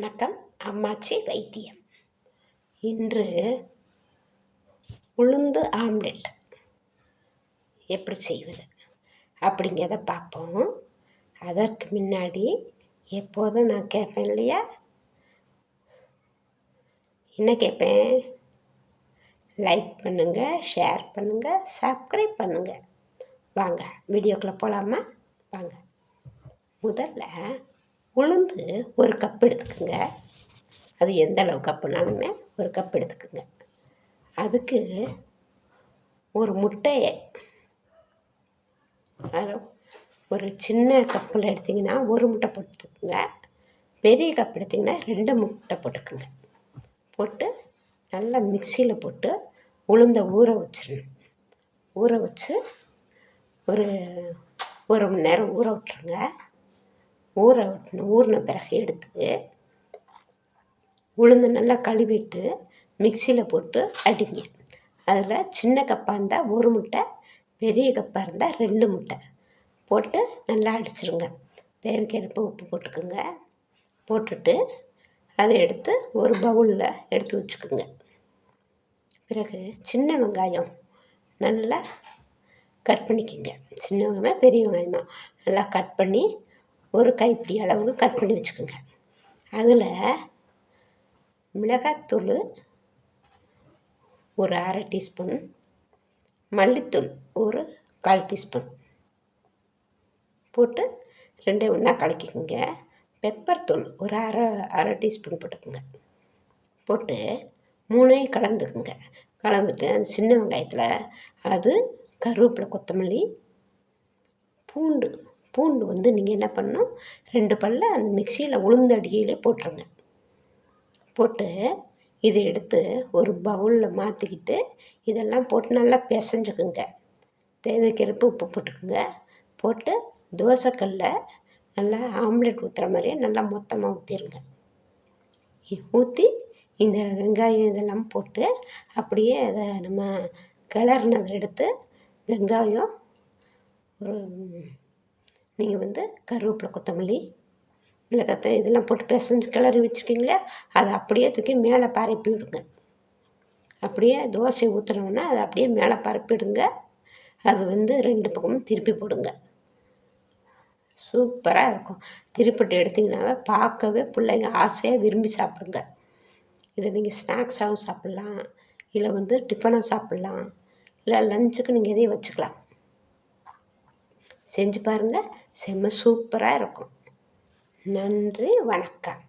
வணக்கம். அம்மாச்சி வைத்தியம். இன்று உளுந்து ஆம்லெட். எப்படி செய்வது? அப்படிங்கிறத பார்ப்போம். அதற்கு முன்னாடி எப்போதும் நான் கேட்பேன் இல்லையா? என்ன கேட்பேன்? லைக் பண்ணுங்கள் ஷேர் பண்ணுங்கள் சப்ஸ்கிரைப் பண்ணுங்கள் வாங்க வீடியோக்குள்ளே போகலாமா வாங்க. முதல்ல உளுந்து ஒரு கப் எடுத்துக்கோங்க. அது எந்த அளவு கப்புனாலுமே ஒரு கப் எடுத்துக்கோங்க. அதுக்கு ஒரு முட்டையை ஒரு சின்ன கப்பில் எடுத்திங்கன்னா ஒரு முட்டை போட்டுக்கோங்க. பெரிய கப் எடுத்திங்கன்னா ரெண்டு முட்டை போட்டுக்கோங்க. போட்டு நல்லா மிக்சியில் போட்டு உளுந்த ஊற வச்சிடணும். ஊற வச்சு ஒரு ஒரு மணி நேரம் ஊற விட்டுருங்க. ஊற விட்டணும் ஊறின பிறகு எடுத்து உளுந்து நல்லா கழுவிட்டு மிக்சியில் போட்டு அடிங்க. அதில் சின்ன கப்பாக இருந்தால் ஒரு முட்டை பெரிய கப்பாக இருந்தால் ரெண்டு முட்டை. போட்டு நல்லா அடிச்சிருங்க. தேவைக்கேற்ப உப்பு போட்டுக்கோங்க. போட்டுட்டு அதை எடுத்து ஒரு பவுலில் எடுத்து வச்சுக்கோங்க. பிறகு சின்ன வெங்காயம் நல்லா கட் பண்ணிக்கோங்க. சின்ன வெங்காயமாக பெரிய வெங்காயமாக நல்லா கட் பண்ணி ஒரு கைப்பிடி அளவுக்கு கட் பண்ணி வச்சுக்கோங்க. அதில் மிளகாத்தூள் ஒரு அரை டீஸ்பூன் மல்லித்தூள் ஒரு கால் டீஸ்பூன் போட்டு ரெண்டே ஒன்றா கலக்கிக்கோங்க. பெப்பர் தூள் ஒரு அரை அரை டீஸ்பூன் போட்டுக்கோங்க. போட்டு மூணையும் கலந்துக்குங்க. கலந்துட்டு அந்த சின்ன வெங்காயத்தில் அது கருவேப்பிலை கொத்தமல்லி பூண்டு பூண்டு வந்து நீங்கள் என்ன பண்ணணும்? ரெண்டு பல்ல அந்த மிக்சியில் உளுந்த அடியிலே போட்டுருங்க. போட்டு இதை எடுத்து ஒரு பவுலில் மாற்றிக்கிட்டு இதெல்லாம் போட்டு நல்லா பிசைஞ்சுக்குங்க. தேவைக்கிறப்ப உப்பு போட்டுக்குங்க. போட்டு தோசைக்கல்ல நல்லா ஆம்லெட் ஊற்றுற மாதிரியே நல்லா மொத்தமாக ஊற்றிடுங்க ஊற்றி இந்த வெங்காயம் இதெல்லாம் போட்டு அப்படியே அதை நம்ம கிளறினதை எடுத்து வெங்காயம் ஒரு நீங்கள் வந்து கருவேப்பிலை கொத்தமல்லி மிளகாத்தூள் இதெல்லாம் போட்டு பிசைஞ்சு கிளறி வச்சுருக்கீங்களே அதை அப்படியே தூக்கி மேலே பரப்பி விடுங்க. அப்படியே தோசை ஊற்றுனோன்னா அதை அப்படியே மேலே பரப்பிடுங்க அது வந்து ரெண்டு பக்கமும் திருப்பி போடுங்க. சூப்பராக இருக்கும். திருப்பிட்டு எடுத்திங்கனாவே பார்க்கவே பிள்ளைங்க ஆசையாக விரும்பி சாப்பிடுங்க. இதை நீங்கள் ஸ்நாக்ஸாகவும் சாப்பிட்லாம். இல்லை வந்து டிஃபனாக சாப்பிட்லாம். இல்லை லஞ்சுக்கு நீங்கள் இதையே வச்சுக்கலாம். செஞ்சு பாருங்கள் செம்ம சூப்பராக இருக்கும். நன்றி வணக்கம்.